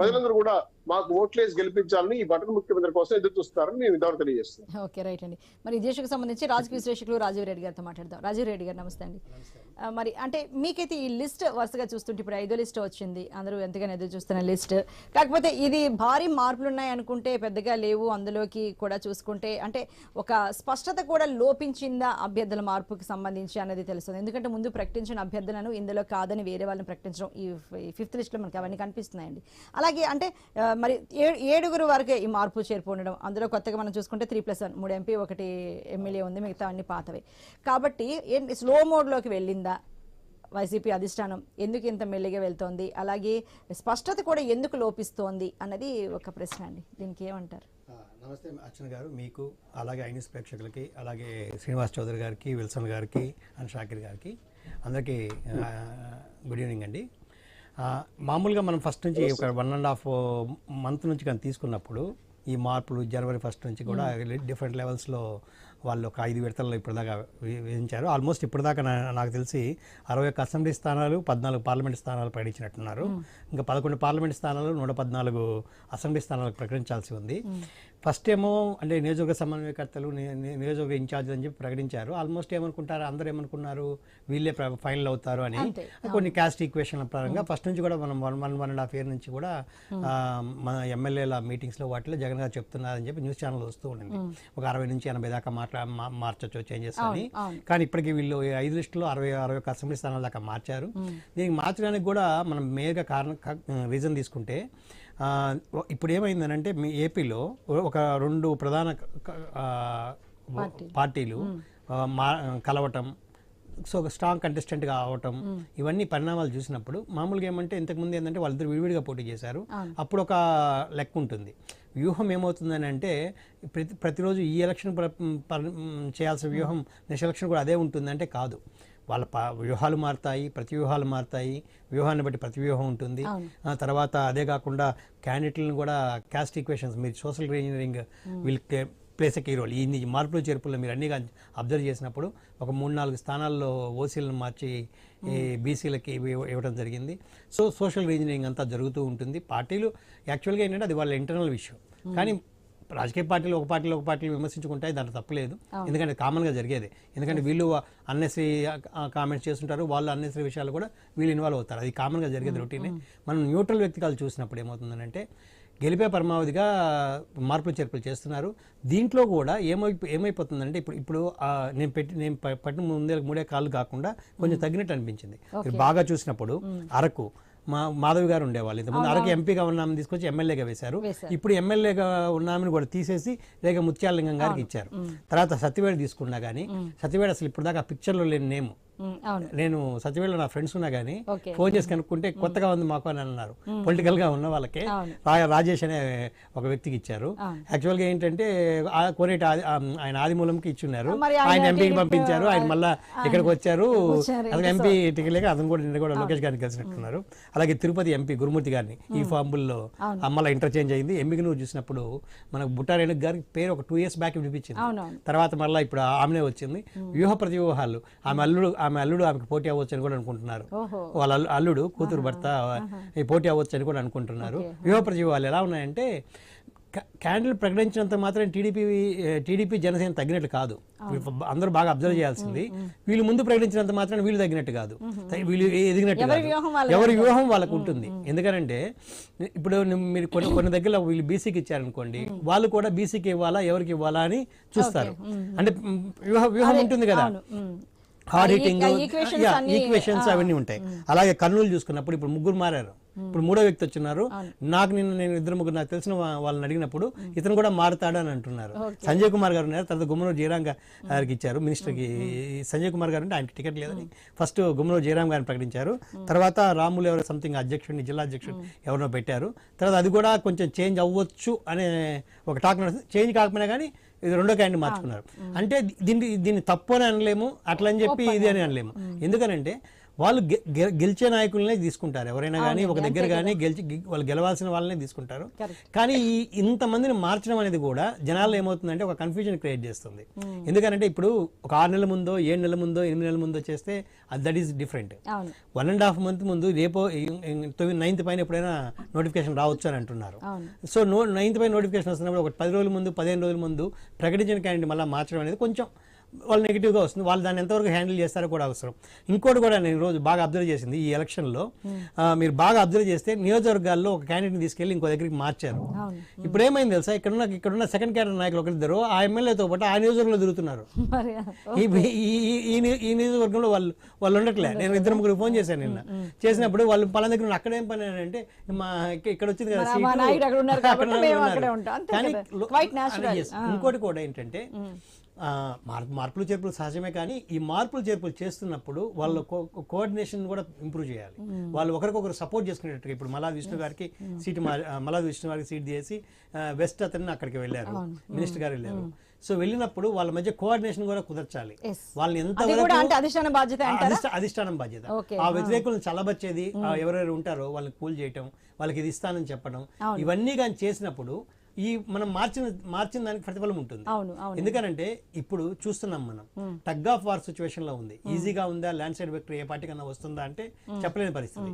ప్రజలందరూ కూడా మాకు ఓట్లేసి గెలిపించాలని ఈ బటన్ ముఖ్యమంత్రి కోసం ఎదురు చూస్తారని నేను తెలియజేస్తున్నాను. ఓకే రైట్ అండి. మరి ఈ దేశకు సంబంధించి రాజకీయ విశ్లేషకులు రాజీవ్ రెడ్డి గారితో మాట్లాడదాం. రాజీవ్ రెడ్డి గారు నమస్తే అండి. మరి అంటే మీకైతే ఈ లిస్ట్ వరుసగా చూస్తుంటే ఇప్పుడు ఐదో లిస్ట్ వచ్చింది. అందరూ ఎంతగానో ఎదురు చూస్తున్న లిస్ట్. కాకపోతే ఇది భారీ మార్పులు ఉన్నాయి అనుకుంటే పెద్దగా లేవు. అందులోకి కూడా చూసుకుంటే అంటే ఒక స్పష్టత కూడా లోపించిందా అభ్యర్థుల మార్పుకి సంబంధించి అన్నది తెలుస్తుంది. ఎందుకంటే ముందు ప్రకటించిన అభ్యర్థులను ఇందులో కాదని వేరే వాళ్ళని ప్రకటించడం ఈ ఫిఫ్త్ లిస్ట్లో మనకి అవన్నీ కనిపిస్తున్నాయండి. అలాగే అంటే మరి ఏడుగురు వరకే ఈ మార్పు చేర్పు ఉండడం. అందులో కొత్తగా మనం చూసుకుంటే త్రీ ప్లస్ వన్ మూడు ఎంపీ ఒకటి ఎమ్మెల్యే ఉంది మిగతా అన్ని పాతవే. కాబట్టి ఏంటి స్లో మోడ్లోకి వెళ్ళిందా వైసీపీ అధిష్టానం? ఎందుకు ఇంత మెల్లిగా వెళ్తోంది? అలాగే స్పష్టత కూడా ఎందుకు లోపిస్తోంది అన్నది ఒక ప్రశ్న అండి. దీనికి ఏమంటారు? నమస్తే అర్చన గారు. మీకు అలాగే ఐనిస్ ప్రేక్షకులకి అలాగే శ్రీనివాస్ చౌదరి గారికి విల్సన్ గారికి అండ్ షాకిర్ గారికి అందరికీ గుడ్ ఈవినింగ్ అండి. మామూలుగా మనం ఫస్ట్ నుంచి ఒక వన్ అండ్ హాఫ్ మంత్ నుంచి కానీ తీసుకున్నప్పుడు ఈ మార్పులు జనవరి ఫస్ట్ నుంచి కూడా డిఫరెంట్ లెవెల్స్లో వాళ్ళు ఒక ఐదు విడతల్లో ఇప్పటిదాకా విధించారు. ఆల్మోస్ట్ ఇప్పటిదాకా నాకు తెలిసి అరవై ఒక్క అసెంబ్లీ స్థానాలు పద్నాలుగు పార్లమెంట్ స్థానాలు ప్రకటించినట్టున్నారు ఇంకా పదకొండు పార్లమెంట్ స్థానాలు నూట పద్నాలుగు అసెంబ్లీ స్థానాలకు ప్రకటించాల్సి ఉంది. ఫస్ట్ ఏమో అంటే నియోజకవర్గ సమన్వయకర్తలు నియోజకవర్గ ఇన్ఛార్జ్ అని చెప్పి ప్రకటించారు. ఆల్మోస్ట్ ఏమనుకుంటారు? అందరూ ఏమనుకున్నారు? వీళ్ళే ఫైనల్ అవుతారు అని. కొన్ని క్యాస్ట్ ఈక్వేషన్ల పరంగా ఫస్ట్ నుంచి కూడా మనం one one one and half year నుంచి కూడా మన ఎమ్మెల్యేల మీటింగ్స్లో వాటిలో జగన్ గారు చెప్తున్నారని చెప్పి న్యూస్ ఛానల్ వస్తూ ఉండింది. ఒక అరవై నుంచి ఎనభై దాకా మాట్లా మార్చొచ్చు చేంజెస్ అని. కానీ ఇప్పటికి వీళ్ళు ఐదు లిస్టులో అరవై అరవై ఒక్క అసెంబ్లీ స్థానాల దాకా మార్చారు. దీనికి మార్చడానికి కూడా మనం మేజర్గా కారణం రీజన్ తీసుకుంటే ఇప్పుడు ఏమైందనంటే మీ ఏపీలో ఒక రెండు ప్రధాన పార్టీలు. కలవటం సో ఒక స్ట్రాంగ్ కంటెస్టెంట్గా అవటం ఇవన్నీ పరిణామాలు చూసినప్పుడు మామూలుగా ఏమంటే ఇంతకుముందు ఏంటంటే వాళ్ళిద్దరు విడివిడిగా పోటీ చేశారు. అప్పుడు ఒక లెక్క ఉంటుంది. వ్యూహం ఏమవుతుందని అంటే ప్రతి ప్రతిరోజు ఈ ఎలక్షన్ చేయాల్సిన వ్యూహం నెక్స్ట్ ఎలక్షన్ కూడా అదే ఉంటుంది అంటే కాదు. వాళ్ళ ప వ్యూహాలు మారుతాయి ప్రతి వ్యూహాలు మారుతాయి. వ్యూహాన్ని బట్టి ప్రతి వ్యూహం ఉంటుంది. ఆ తర్వాత అదే కాకుండా క్యాండిడేట్లను కూడా క్యాస్ట్ ఈక్వేషన్స్ మీరు social engineering will plays a key role ఈ మార్పులు చేర్పుల్లో మీరు అన్ని అబ్జర్వ్ చేసినప్పుడు ఒక మూడు నాలుగు స్థానాల్లో ఓసీలను మార్చి బీసీలకి ఇవ్వడం జరిగింది. సో సోషల్ ఇంజనీరింగ్ అంతా జరుగుతూ ఉంటుంది. పార్టీలు యాక్చువల్గా ఏంటంటే అది వాళ్ళ ఇంటర్నల్ విషయం కానీ రాజకీయ పార్టీలు ఒక పార్టీలు ఒక పార్టీలు విమర్శించుకుంటాయి దాంట్లో తప్పలేదు ఎందుకంటే కామన్గా జరిగేది. ఎందుకంటే వీళ్ళు అన్నెసరీ కామెంట్స్ చేస్తుంటారు వాళ్ళు అన్నెసరీ విషయాలు కూడా వీళ్ళు ఇన్వాల్వ్ అవుతారు. అది కామన్గా జరిగేది రొటీనే మనం న్యూట్రల్ వ్యక్తికాలు చూసినప్పుడు ఏమవుతుందంటే గెలిపే పరమావధిగా మార్పులు చేర్పులు చేస్తున్నారు. దీంట్లో కూడా ఏమై ఏమైపోతుందంటే ఇప్పుడు ఇప్పుడు నేను పెట్టి నేను పట్టిన ముందే మూడే కాళ్ళు కాకుండా కొంచెం తగ్గినట్టు అనిపించింది. బాగా చూసినప్పుడు అరకు మా మాధవి గారు ఉండేవాళ్ళు. ఇంతకుముందు అరకు ఎంపీగా ఉన్నామని తీసుకొచ్చి ఎమ్మెల్యేగా వేశారు. ఇప్పుడు ఎమ్మెల్యేగా ఉన్నామని కూడా తీసేసి లేక ముత్యాలలింగం గారికి ఇచ్చారు. తర్వాత సత్యవేడ తీసుకున్నా కానీ సత్యవేడ అసలు ఇప్పుడు దాకా పిక్చర్లో లేని నేమ్. నేను సత్యవేడలో నా ఫ్రెండ్స్ ఉన్నా కానీ. ఫోన్ చేసి కనుక్కుంటే కొత్తగా ఉంది మాకు అని అన్నారు. పొలిటికల్గా ఉన్న వాళ్ళకి రాజేష్ అనే ఒక వ్యక్తికి ఇచ్చారు. యాక్చువల్గా ఏంటంటే కోనేటి ఆయన ఆదిమూలంకి ఇచ్చున్నారు. ఆయన ఎంపీకి పంపించారు. ఆయన మళ్ళా ఇక్కడికి వచ్చారు. అతను ఎంపీ టికెట్ లేక అతను కూడా నిన్న కూడా లోకేష్ గారిని కలిసినట్టున్నారు. అలాగే తిరుపతి ఎంపీ గురుమూర్తి గారిని ఈ ఫాంబుల్లో అమ్మల ఇంటర్చేంజ్ అయింది. ఎంపీకి నువ్వు చూసినప్పుడు మనకు బుట్టారేణు గారికి పేరు ఒక టూ ఇయర్స్ బ్యాక్ వినిపించింది తర్వాత మళ్ళీ ఇప్పుడు ఆమెనే వచ్చింది. వ్యూహ ప్రతివ్యూహాలు. ఆమె అల్లుడు ఆమె అల్లుడు ఆమెకు పోటీ అవ్వచ్చు అని కూడా అనుకుంటున్నారు. వాళ్ళ అల్లు- అల్లుడు కూతురు భర్త ఈ పోటీ అవ్వచ్చు అని కూడా అనుకుంటున్నారు. వ్యూహ ప్రతివ్యూహాలు ఎలా ఉన్నాయంటే క్యాండిల్ ప్రకటించినంత మాత్రం టీడీపీ టీడీపీ జనసేన తగ్గినట్టు కాదు. అందరూ బాగా అబ్జర్వ్ చేయాల్సింది వీళ్ళు ముందు ప్రకటించినంత మాత్రం వీళ్ళు తగ్గినట్టు కాదు. వీళ్ళు ఎదిగినట్టు ఎవరి. వ్యూహం వాళ్ళకు ఉంటుంది. ఎందుకంటే ఇప్పుడు మీరు కొన్ని కొన్ని దగ్గర వీళ్ళు బీసీకి ఇచ్చారనుకోండి వాళ్ళు కూడా బీసీకి ఇవ్వాలా ఎవరికి ఇవ్వాలా అని చూస్తారు. అంటే వ్యూహం ఉంటుంది కదా. అవును ఉమ్. హార్డ్ ఆ హిట్టింగ్ ఈ- ఆ equations అన్ని- ఈక్వేషన్స్ అవన్నీ ఉంటాయి. అలాగే కర్నూలు చూసుకున్నప్పుడు ఇప్పుడు ముగ్గురు మారారు. ఇప్పుడు మూడో వ్యక్తి వచ్చినారు. నాకు నిన్న నేను ఇద్దరు ముగ్గురు నాకు తెలిసిన వాళ్ళని అడిగినప్పుడు ఇతను కూడా మారుతాడు అని అంటున్నారు. సంజయ్ కుమార్ గారు ఉన్నారు. తర్వాత గుమ్మనూరు జయరాం గా- గారికి ఇచ్చారు. మినిస్టర్కి సంజయ్ కుమార్ గారు అంటే ఆయనకి టికెట్ లేదని. ఫస్ట్ గుమ్మనూరు జయరాం గారిని ప్రకటించారు. తర్వాత రాములు ఎవరో సంథింగ్ అధ్యక్షుడిని జిల్లా అధ్యక్షుడు ఎవరినో పెట్టారు. తర్వాత అది కూడా కొంచెం చేంజ్ అవ్వచ్చు అనే ఒక టాక్ నడుస్తుంది చేంజ్ కాకపోయినా కానీ ఇది రెండో క్యాండిడేట్ మార్చుకున్నారు. అంటే దీన్ని దీన్ని తప్పు అని అనలేము అట్లా అని చెప్పి ఇది అని అనలేము. ఎందుకనంటే వాళ్ళు గెలిచే నాయకులనే తీసుకుంటారు. ఎవరైనా కానీ ఒక దగ్గర కానీ గెలిచి వాళ్ళు గెలవాల్సిన వాళ్ళనే తీసుకుంటారు. కానీ ఈ ఇంతమందిని మార్చడం అనేది కూడా జనాల్లో ఏమవుతుందంటే ఒక కన్ఫ్యూజన్ క్రియేట్ చేస్తుంది. ఎందుకంటే ఇప్పుడు ఒక ఆరు నెలల ముందో ఏడు నెలల ముందో ఎనిమిది నెలల ముందో చేస్తే that is different one and half month ముందు రేపో తొమ్మిది నైన్త్ పైన ఎప్పుడైనా నోటిఫికేషన్ రావచ్చు అని అంటున్నారు. సో నో నైన్త్ పైన నోటిఫికేషన్ వస్తున్నప్పుడు ఒక పది రోజుల ముందు పదిహేను రోజుల ముందు ప్రకటించిన క్యాండిడేట్ మళ్ళీ మార్చడం అనేది కొంచెం వాళ్ళు నెగిటివ్గా వస్తుంది. వాళ్ళు దాన్ని ఎంతవరకు హ్యాండిల్ చేస్తారో కూడా అవసరం. ఇంకోటి కూడా నేను రోజు బాగా అబ్జర్వ్ చేసింది ఈ ఎలక్షన్లో ఆ, మీరు బాగా అబ్జర్వ్ చేస్తే నియోజకవర్గాల్లో ఒక క్యాండిడేట్ని తీసుకెళ్ళి ఇంకో దగ్గరికి మార్చారు. అవును. ఇప్పుడు ఏమైంది తెలుసా? ఇక్కడున్న ఇక్కడున్న సెకండ్ క్యాడర్ నాయకులు ఒకరిద్దరు ఆ ఎమ్మెల్యేతో పాటు ఆ నియోజకవర్గంలో తిరుగుతున్నారు. ఈ నియోజకవర్గంలో వాళ్ళు వాళ్ళు ఉండట్లే. నేను ఇద్దరు ముగ్గురు ఫోన్ చేశాను నిన్న. చేసినప్పుడు వాళ్ళు పలానా దగ్గర అక్కడ ఏం పని అంటే మా ఇక్క- ఇక్కడ వచ్చింది కదా. ఇంకోటి కూడా ఏంటంటే మార్పులు చేర్పులు సహజమే కానీ ఈ మార్పులు చేర్పులు చేస్తున్నప్పుడు వాళ్ళ కోఆర్డినేషన్ కూడా ఇంప్రూవ్ చేయాలి. వాళ్ళు ఒకరికొకరు సపోర్ట్ చేసుకునేటట్టుగా ఇప్పుడు మలా విష్ణు గారికి సీటు మలా విష్ణు గారికి సీట్ చేసి వెస్ట్ అతన్ని అక్కడికి వెళ్ళారు. మినిస్టర్ గారు వెళ్ళారు. సో వెళ్ళినప్పుడు వాళ్ళ మధ్య కోఆర్డినేషన్ కూడా కుదర్చాలి. వాళ్ళని ఎంత అధిష్టాన బాధ్యత అధిష్టానం బాధ్యత. ఆ వ్యతిరేకులను చల్లబచ్చేది ఎవరెవరు ఉంటారో వాళ్ళని కూల్ చేయటం వాళ్ళకి ఇది ఇస్తానని చెప్పడం ఇవన్నీ కానీ చేసినప్పుడు ఈ మనం మార్చిన మార్చిన దానికి ప్రతిఫలం ఉంటుంది. ఎందుకనంటే ఇప్పుడు చూస్తున్నాం మనం. టగ్ ఆఫ్ వార్ సిచ్యువేషన్లో ఉంది. ఈజీగా ఉందా ల్యాండ్ సైడ్ విక్టరీ ఏ పార్టీ కన్నా వస్తుందా అంటే చెప్పలేని పరిస్థితి.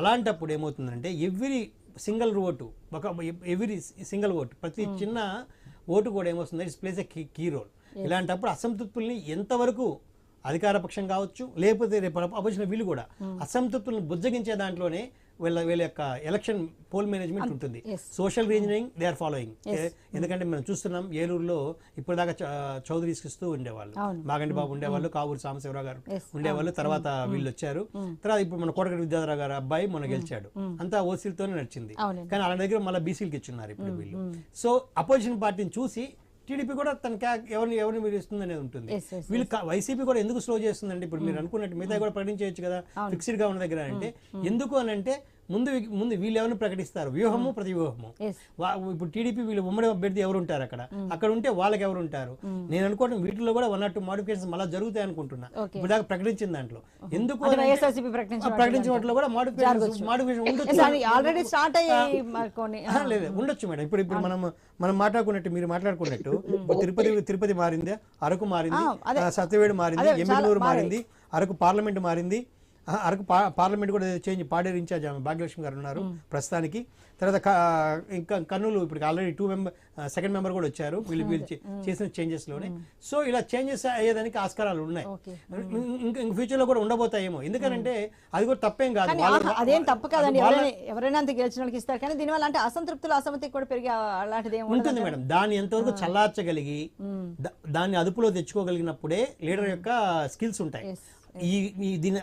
అలాంటప్పుడు ఏమవుతుందంటే ఎవ్రీ సింగిల్ ఓటు ఒక ఎవ్రీ సింగిల్ ఓటు ప్రతి చిన్న ఓటు కూడా ఏమొస్తుంది? It's plays a key role ఇలాంటప్పుడు అసంతృప్తుల్ని ఎంతవరకు అధికార పక్షం కావచ్చు లేకపోతే రేపు అపోజిషన్ వీళ్ళు కూడా అసంతృప్తులను బుజ్జగించే దాంట్లోనే వీళ్ళ వీళ్ళ యొక్క ఎలక్షన్ పోల్ మేనేజ్మెంట్ ఉంటుంది. Social reasoning they are following ఎందుకంటే మనం చూస్తున్నాం ఏలూరులో ఇప్పటిదాకా చ- చౌదరీస్ ఇస్తూ ఉండేవాళ్ళు. మాగంటి బాబు ఉండేవాళ్ళు కావూరు సాంబశివరావు గారు. ఉండేవాళ్ళు. తర్వాత వీళ్ళు వచ్చారు. తర్వాత ఇప్పుడు మన కోటగడి విద్యాధర గారు అబ్బాయి మొన్న గెలిచాడు. అంతా ఓసీలతోనే నడిచింది. కానీ వాళ్ళ దగ్గర మళ్ళీ బీసీలకి ఇచ్చున్నారు ఇప్పుడు వీళ్ళు. సో అపోజిషన్ పార్టీని చూసి టీడీపీ కూడా తన ఎవరిని ఎవరిని మీరు ఇస్తుంది అనేది ఉంటుంది. వీళ్ళు వైసీపీ కూడా ఎందుకు స్లో చేస్తుందంటే ఇప్పుడు మీరు అనుకున్నట్టు మిగతా కూడా ప్రకటించవచ్చు కదా ఫిక్స్డ్గా ఉన్న దగ్గర అంటే ఎందుకు అని అంటే ముందు ముందు వీళ్ళు ఎవరిని ప్రకటిస్తారు? వ్యూహము ప్రతి వ్యూహము ఇప్పుడు టీడీపీ వీళ్ళు ఉమ్మడి అభ్యర్థి ఎవరు ఉంటారు అక్కడ అక్కడ ఉంటే వాళ్ళకి ఎవరు ఉంటారు నేను అనుకోవడం వీటిలో కూడా వన్ ఆర్ టూ మోడిఫికేషన్స్ మళ్ళీ జరుగుతాయి అనుకుంటున్నా. ఇప్పుడు దాకా ప్రకటించిన దాంట్లో. ఎందుకు ప్రకటించిన వాటిలో కూడా మోడిఫికేషన్ మోడిఫికేషన్ ఉండొచ్చు. లేదు ఉండొచ్చు మేడం. ఇప్పుడు ఇప్పుడు మనం మనం మాట్లాడుకున్నట్టు మీరు మాట్లాడుకున్నట్టు తిరుపతి తిరుపతి మారింది అరకు మారింది సత్యవేడు మారింది ఎమ్మెల్యూరు. మారింది అరకు పార్లమెంట్ మారింది అరకు పార్లమెంట్ కూడా చేంజ్ పాడేరు ఇన్ఛార్జ్ ఆమె భాగ్యలక్ష్మి గారు ఉన్నారు ప్రస్తుతానికి. తర్వాత ఇంకా కర్నూలు ఇప్పుడు already two member second member కూడా వచ్చారు. వీళ్ళు వీళ్ళు చేసిన చేంజెస్లోనే సో ఇలా చేంజెస్ అయ్యేదానికి ఆస్కారాలు ఉన్నాయి. ఇంకా ఫ్యూచర్లో కూడా ఉండబోతాయేమో. ఎందుకంటే అది కూడా తప్పేం కాదు. అదేం తప్పు కాదండి. ఎవరైనా అంత గెలిచిన వాళ్ళకి ఇస్తారు. కానీ దీనివల్ల అంటే అసంతృప్తులు అసమ్మతి కూడా పెరిగే అలాంటిది ఉంటుంది మేడం. దాన్ని ఎంతవరకు చల్లార్చగలిగి దాన్ని అదుపులో తెచ్చుకోగలిగినప్పుడే లీడర్ యొక్క స్కిల్స్ ఉంటాయి. ఈ దీన్ని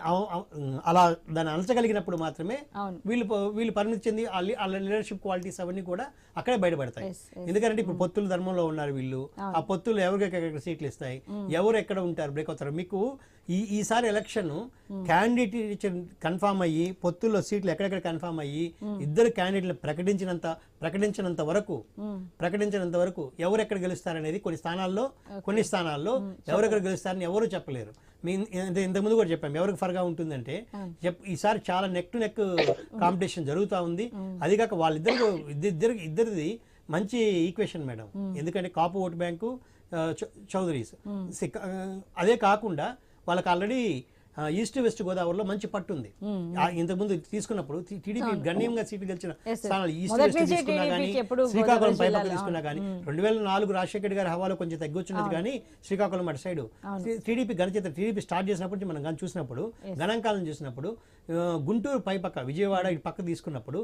అలా దాన్ని అలచగలిగినప్పుడు మాత్రమే. వీళ్ళు వీళ్ళు పరిణితి చెంది వాళ్ళ లీడర్షిప్ క్వాలిటీస్ అవన్నీ కూడా అక్కడే బయటపడతాయి. ఎందుకంటే ఇప్పుడు పొత్తుల ధర్మంలో ఉన్నారు వీళ్ళు. ఆ పొత్తులు ఎవరికి ఎక్కడ సీట్లు ఇస్తాయి? ఎవరు ఎక్కడ ఉంటారు? బ్రేక్ అవుతారు. మీకు ఈ ఈసారి ఎలక్షన్ క్యాండిడేట్ కన్ఫామ్ అయ్యి పొత్తుల్లో సీట్లు ఎక్కడెక్కడ కన్ఫామ్ అయ్యి ఇద్దరు క్యాండిడేట్లు ప్రకటించినంత ప్రకటించినంత వరకు ప్రకటించినంత వరకు ఎవరు ఎక్కడ గెలుస్తారనేది కొన్ని స్థానాల్లో కొన్ని స్థానాల్లో ఎవరెక్కడ గెలుస్తారని ఎవరు చెప్పలేరు. మీ ఇంతకుముందు కూడా చెప్పాం ఎవరికి ఫర్గా ఉంటుందంటే చెప్ ఈసారి చాలా నెక్ టు నెక్ కాంపిటీషన్ జరుగుతూ ఉంది. అది కాక వాళ్ళిద్దరు ఇద్దరు ఇద్దరిది మంచి ఈక్వేషన్ మేడం. ఎందుకంటే కాపు ఓటు బ్యాంకు చౌదరీస్. అదే కాకుండా వాళ్ళకి ఆల్రెడీ ఈస్ట్ వెస్ట్ గోదావరిలో మంచి పట్టు ఉంది. ఇంతకుముందు తీసుకున్నప్పుడు టీడీపీ గణనీయంగా సీట్లు గెలిచిన. స్థానాలు ఈస్ట్ వెస్ట్ తీసుకున్నా కానీ శ్రీకాకుళం పైపక్క తీసుకున్నా కానీ రెండు వేల నాలుగు రాజశేఖర రెడ్డి గారి హవాలో కొంచెం తగ్గొచ్చినది కానీ శ్రీకాకుళం అటు సైడ్. టీడీపీ గణచిత్ర టీడీపీ స్టార్ట్ చేసినప్పటి నుంచి మనం చూసినప్పుడు గణాంకాలను చూసినప్పుడు గుంటూరు పైపక్క విజయవాడ ఇటు పక్క తీసుకున్నప్పుడు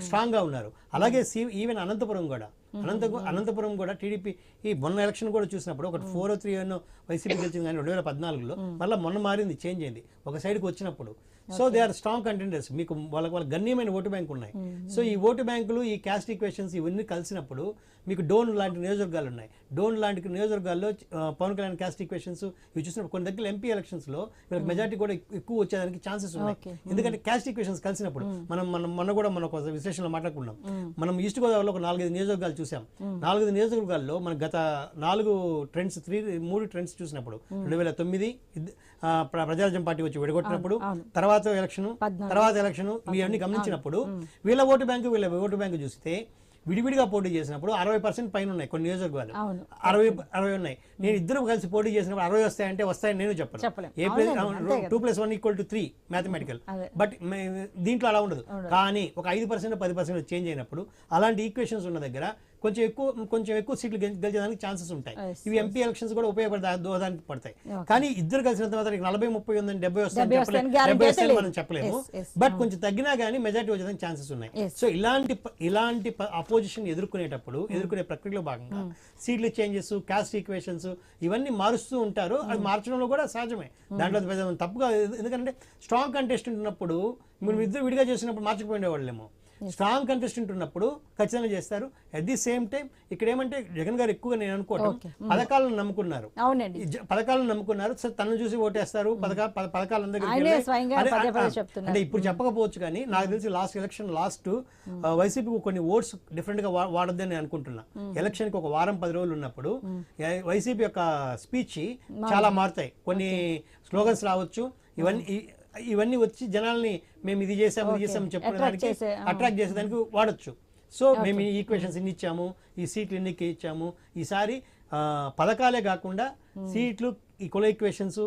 స్ట్రాంగ్గా ఉన్నారు. అలాగే సి- ఈవెన్ అనంతపురం కూడా. అనంత అనంతపురం కూడా టీడీపీ ఈ మొన్న ఎలక్షన్ కూడా చూసినప్పుడు ఒకటి ఫోర్ త్రీ ఎన్నో వైసీపీ గెలిచింది కానీ రెండు వేల పద్నాలుగులో మళ్ళీ మొన్న మారింది చేంజ్ అయింది. ఒక సైడ్కి వచ్చినప్పుడు so they are strong contenders మీకు వాళ్ళకి వాళ్ళ గణనీయమైన ఓటు బ్యాంక్ ఉన్నాయి. సో ఈ ఓటు బ్యాంకులు ఈ క్యాస్ట్ ఈక్వేషన్స్ ఇవన్నీ కలిసినప్పుడు మీకు డోన్ లాంటి నియోజకవర్గాలు ఉన్నాయి. డోన్ లాంటి నియోజకవర్గాల్లో పవన్ కళ్యాణ్ క్యాస్ట్ ఈక్వేషన్స్ ఇవి చూసినప్పుడు కొన్ని దగ్గర ఎంపీ ఎలక్షన్స్లో వీళ్ళకి మెజారిటీ కూడా ఎక్కు- ఎక్కువ వచ్చేదానికి ఛాన్సెస్ ఉన్నాయి. Okay. ఎందుకంటే క్యాస్ట్ ఈక్వేషన్స్ కలిసినప్పుడు మనం మనం మొన్న కూడా మన ఒక విశ్లేషణలో మాట్లాడుకున్నాం. మనం ఈస్ట్ గోదావరిలో ఒక నాలుగైదు నియోజకవర్గాలు చూసాం. నాలుగైదు నియోజకవర్గాల్లో మన గత నాలుగు ట్రెండ్స్ త్రీ మూడు ట్రెండ్స్ చూసినప్పుడు రెండు వేల తొమ్మిది ఇద్- ఆ, ప్ర- ప్రజారాజ్యం పార్టీ వచ్చి విడగొట్టినప్పుడు తర్వాత తర్వాత ఎలక్షన్. తర్వాత ఎలక్షన్ ఇవన్నీ గమనించినప్పుడు వీళ్ళ ఓటు బ్యాంకు వీళ్ళ ఓటు బ్యాంకు చూస్తే విడివిడిగా పోటీ చేసినప్పుడు అరవై పర్సెంట్ పైన ఉన్నాయి కొన్ని నియోజకవర్గాలు. అరవై అరవై ఉన్నాయి. నేను ఇద్దరు కలిసి పోటీ చేసినప్పుడు అరవై వస్తాయంటే వస్తాయని నేను చెప్పను. ఏ. Two plus one equal to three mathematical. But దీంట్లో అలా ఉండదు. కానీ ఒక ఐదు పర్సెంట్ పది పర్సెంట్ చేంజ్ అయినప్పుడు అలాంటి ఈక్వేషన్స్ ఉన్న దగ్గర కొంచెం ఎక్కువ కొంచెం ఎక్కువ సీట్లు గెలి- గెలిచేదానికి ఛాన్సెస్ ఉంటాయి. ఇవి ఎంపీ ఎలక్షన్స్ కూడా ఉపయోగపడతాయి దోదానికి పడతాయి. కానీ ఇద్దరు కలిసినంత మాత్రం నలభై ముప్పై ఉందని డెబ్బై వస్తాయని చెప్పలేము వస్తాయని మనం. చెప్పలేము. బట్ కొంచెం తగ్గినా కానీ మెజారిటీ వచ్చేదానికి ఛాన్సెస్ ఉన్నాయి. సో ఇలాంటి ఇలాంటి అపోజిషన్ ఎదుర్కొనేటప్పుడు ఎదుర్కొనే ప్రక్రియలో భాగంగా సీట్లు చేంజెస్ కాస్ట్ ఈక్వేషన్స్ ఇవన్నీ మారుస్తూ ఉంటారు. అది మార్చడంలో కూడా సహజమే. దాంట్లో తప్పుగా ఎందుకంటే స్ట్రాంగ్ కంటెస్టెంట్ ఉన్నప్పుడు మీరు ఇద్దరు విడిగా చేసినప్పుడు మార్చకపోయిన వాళ్ళేమో స్ట్రాంగ్ కంటెస్టెంట్ ఉన్నప్పుడు ఖచ్చితంగా చేస్తారు. అట్ ది సేమ్ టైం ఇక్కడ ఏమంటే జగన్ గారు ఎక్కువగా నేను అనుకోవటం Okay. పథకాలను నమ్ముకున్నారు. పథకాలను నమ్ముకున్నారు. తనను చూసి ఓటేస్తారు. పథకాలు చెప్తున్నారు. అంటే ఇప్పుడు చెప్పకపోవచ్చు కానీ నాకు తెలిసి లాస్ట్ ఎలక్షన్ లాస్ట్ వైసీపీకి కొన్ని ఓట్స్ డిఫరెంట్గా వాడొద్దని నేను అనుకుంటున్నా. ఎలక్షన్కి ఒక వారం పది రోజులు ఉన్నప్పుడు వైసీపీ యొక్క స్పీచ్ చాలా మారుతాయి. కొన్ని స్లోగన్స్ రావచ్చు. ఇవన్నీ ఇవన్నీ వచ్చి జనాల్ని మేము ఇది చేసాము ఇది చేసాము ఆ. అట్రాక్ట్ చేసేదానికి వాడచ్చు. సో మేము ఈ ఈక్వేషన్స్ ఇన్ని ఇచ్చాము ఈ సీట్లు ఎన్ని ఇచ్చాము. ఈసారి పథకాలే కాకుండా సీట్లు ఈ కుల ఈక్వేషన్స్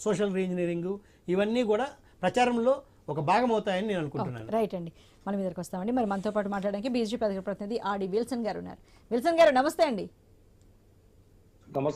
సోషల్ రీఇంజనీరింగ్ ఇవన్నీ కూడా ప్రచారంలో ఒక భాగం అవుతాయని నేను అనుకుంటున్నాను. రైట్ అండి. మనం ఇద్దరికి వస్తామండి. మరి మనతో పాటు మాట్లాడడానికి బీజేపీ ప్రతినిధి ఆడి విల్సన్ గారు ఉన్నారు. విల్సన్ గారు నమస్తే అండి. నమస్తే